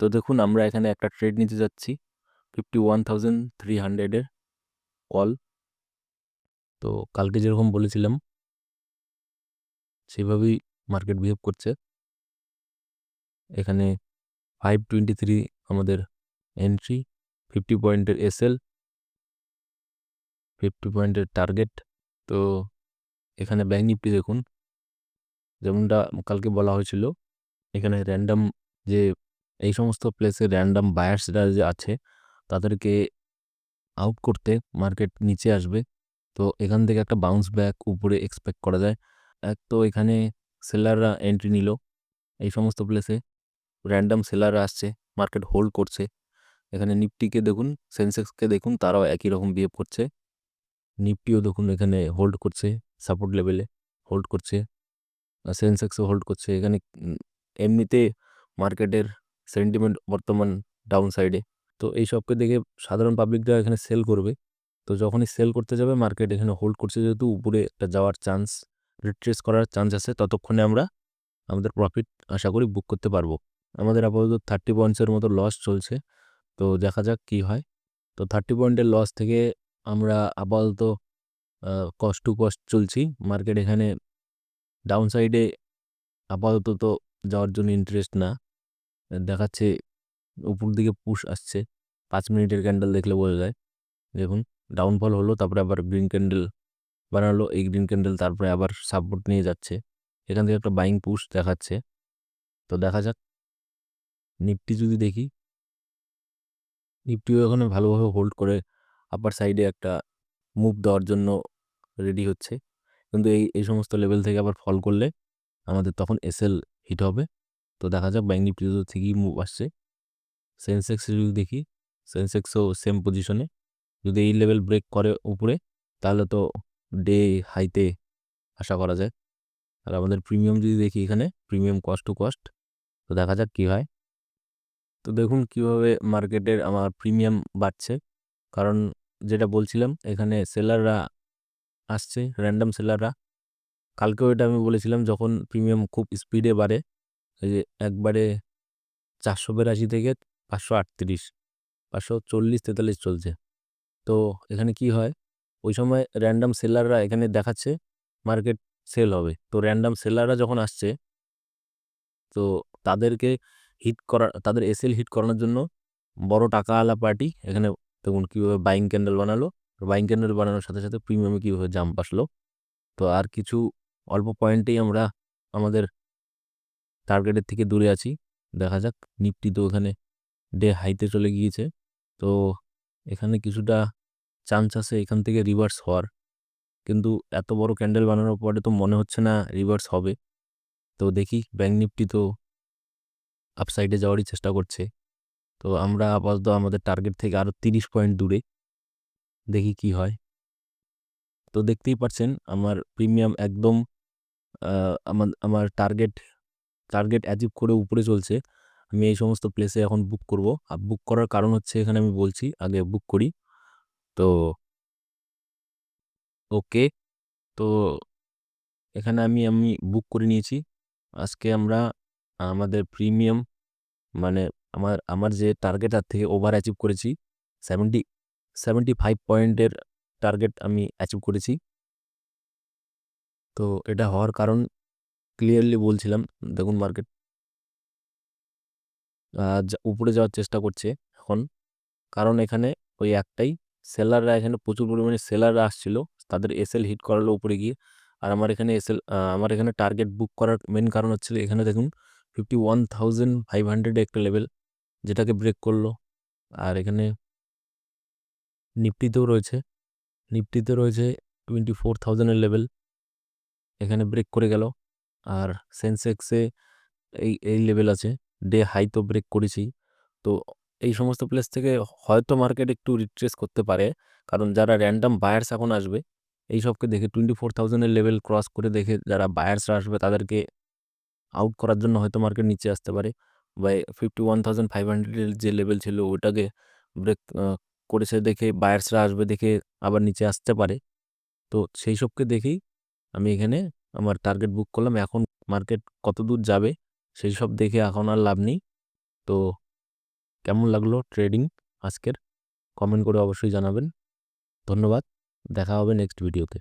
তো দেখুন, আমরা এখানে একটা ট্রেড নিতে যাচ্ছি ফিফটি ওয়ান থাউজেন্ড থ্রি হান্ড্রেডের কল তো কালকে যেরকম বলেছিলাম, সেভাবেই মার্কেট বিহেভ করছে। এখানে ফাইভ টোয়েন্টি থ্রি আমাদের এন্ট্রি ফিফটি পয়েন্টের এসএল ফিফটি পয়েন্টের টার্গেট তো এখানে ব্যাঙ্ক নিফটি দেখুন, যেমনটা কালকে বলা হয়েছিল, এখানে র্যান্ডাম যে এই সমস্ত প্লেসে র্যান্ডাম বায়ার্সরা যে আছে, তাদেরকে আউট করতে মার্কেট নিচে আসবে। তো এখান থেকে একটা বাউন্স ব্যাক উপরে এক্সপেক্ট করা যায়। এক তো এখানে সেলাররা এন্ট্রি নিল। এই সমস্ত প্লেসে র্যান্ডাম সেলাররা আসছে মার্কেট হোল্ড করছে। এখানে নিফটিকে দেখুন সেন্সেক্সকে দেখুন, তারাও একই রকম বিহেভ করছে। নিফটিও দেখুন এখানে হোল্ড করছে সাপোর্ট লেভেলে হোল্ড করছে। সেন্সেক্সও হোল্ড করছে। এখানে এমনিতে মার্কেটের সেন্টিমেন্ট বর্তমান ডাউন সাইডে তো এই সবকে দেখে সাধারণ পাবলিকরা এখানে সেল করবে। তো যখনই সেল করতে যাবে মার্কেট এখানে হোল্ড করছে যেহেতু, উপরে একটা যাওয়ার চান্স রিট্রেস করার চান্স আছে, ততক্ষণে আমরা আমাদের প্রফিট আশা করি বুক করতে পারব। আমাদের আপাতত থার্টি পয়েন্টসের মতো লস চলছে। তো দেখা যাক কি হয়। তো থার্টি পয়েন্টের লস থেকে আমরা আপাতত কস্ট টু কস্ট চলছি। মার্কেট এখানে ডাউন সাইডে আপাতত তো যাওয়ার জন্য ইন্টারেস্ট না। দেখাচ্ছে উপর দিকে পুশ আসছে। পাঁচ মিনিটের ক্যান্ডেল দেখলে বোঝা যায়। দেখুন ডাউনফল হলো, তারপরে আবার গ্রিন ক্যান্ডেল বানালো, এই গ্রিন ক্যান্ডেল তারপরে আবার সাপোর্ট নিয়ে যাচ্ছে। এখান থেকে একটা বাইং পুশ দেখাচ্ছে। তো দেখা যাক নিফটি যদি দেখি নিফটিও এখানে ভালোভাবে হোল্ড করে আপার সাইডে একটা মুভ দেওয়ার জন্য রেডি হচ্ছে। কিন্তু এই এই সমস্ত লেভেল থেকে আবার ফল করলে আমাদের তখন এসএল হিট হবে। তো দেখা যাক ব্যাঙ্ক নিফটি থেকেই মুভ আসছে। সেন্সেক্স যদি দেখি সেন্সেক্সও সেম পজিশনে যদি এই লেভেল ব্রেক করে উপরে, তাহলে তো ডে হাইতে আশা করা যায়। আর আমাদের প্রিমিয়াম যদি দেখি এখানে প্রিমিয়াম কস্ট টু কস্ট তো দেখা যাক কী হয়। তো দেখুন কীভাবে মার্কেটের আমার প্রিমিয়াম বাড়ছে। কারণ যেটা বলছিলাম, এখানে সেলাররা আসছে র্যান্ডাম সেলাররা কালকেও এটা আমি বলেছিলাম, যখন প্রিমিয়াম খুব স্পিডে বাড়ে এই যে একবারে চারশো বিরাশি থেকে পাঁচশো আটত্রিশ, পাঁচশো চল্লিশ, তেতাল্লিশ চলছে। তো এখানে কি হয়? ওই সময় র্যান্ডাম সেলাররা এখানে দেখাচ্ছে মার্কেট সেল হবে। তো র্যান্ডাম সেলাররা যখন আসছে, তো তাদেরকে হিট করা, তাদের এসএল হিট করানোর জন্য বড় টাকাওয়ালা পার্টি এখানে দেখুন কীভাবে বাইং ক্যান্ডেল বানালো। বাইং ক্যান্ডেল বানানোর সাথে সাথে প্রিমিয়ামে কীভাবে জাম্প আসলো। তো আর কিছু অল্প পয়েন্টেই আমরা আমাদের টার্গেটের থেকে দূরে আছি। দেখা যাক নিফটি তো ওখানে ডে হাইতে চলে গিয়েছে। তো এখানে কিছুটা চান্স আছে এখান থেকে রিভার্স হওয়ার। কিন্তু এত বড় ক্যান্ডেল বানানোর পরে তো মনে হচ্ছে না রিভার্স হবে। তো দেখি ব্যাঙ্ক নিফটি তো আপসাইডে যাওয়ারই চেষ্টা করছে। তো আমরা আপাতত আমাদের টার্গেট থেকে আরও তিরিশ পয়েন্ট দূরে। দেখি কি হয়। তো দেখতেই পাচ্ছেন আমার প্রিমিয়াম একদম আমার আমার টার্গেট টার্গেট অ্যাচিভ করে উপরে চলছে, আমি এই সমস্ত প্লেসে এখন বুক করব। আর বুক করার কারণ হচ্ছে এখানে আমি বলছি, আগে বুক করি। তো ওকে তো এখানে আমি আমি বুক করে নিয়েছি। আজকে আমরা, আমাদের প্রিমিয়াম মানে আমার আমার যে টার্গেট তার থেকে ওভার অ্যাচিভ করেছি। সেভেন্টি সেভেন্টি ফাইভ পয়েন্টের টার্গেট আমি অ্যাচিভ করেছি। তো এটা হওয়ার কারণ ক্লিয়ারলি বলছিলাম। দেখুন মার্কেট উপরে যাওয়ার চেষ্টা করছে এখন। কারণ এখানে ওই একটাই সেলাররা এখানে প্রচুর পরিমাণে সেলাররা আসছিল। তাদের এসএল হিট করালো উপরে গিয়ে। আর আমার এখানে এসএল আমার এখানে টার্গেট বুক করার মেন কারণ হচ্ছিল এখানে দেখুন fifty one thousand five hundred একটা লেভেল যেটাকে ব্রেক করল। আর এখানে নিফটিতেও রয়েছে। নিফটিতে রয়েছে টোয়েন্টি ফোর থাউজেন্ডের লেভেল এখানে ব্রেক করে গেল। আর সেন্সেক্সে এই এই লেভেল আছে। ডে হাই তো ব্রেক করেছি। তো এই সমস্ত প্লেস থেকে হয়তো মার্কেট একটু রিট্রেস করতে পারে। কারণ যারা র্যান্ডাম বায়ার্স এখন আসবে, এই সবকে দেখে টোয়েন্টি ফোর থাউজেন্ডের লেভেল ক্রস করে দেখে যারা বায়ার্সরা আসবে, তাদেরকে আউট করার জন্য হয়তো মার্কেট নিচে আসতে পারে। বা ফিফটি ওয়ান থাউজেন্ড ফাইভ হান্ড্রেডের যে লেভেল ছিল ওটাকে ব্রেক করেছে দেখে বায়ার্সরা আসবে দেখে আবার নিচে আসতে পারে। তো সেই সবকে দেখেই আমি এখানে আমার টার্গেট বুক করলাম। এখন মার্কেট কত দূর যাবে সেই সব দেখে এখন আর লাভ নেই। তো কেমন লাগল ট্রেডিং আজকের? কমেন্ট করে অবশ্যই জানাবেন। ধন্যবাদ। দেখা হবে নেক্সট ভিডিওতে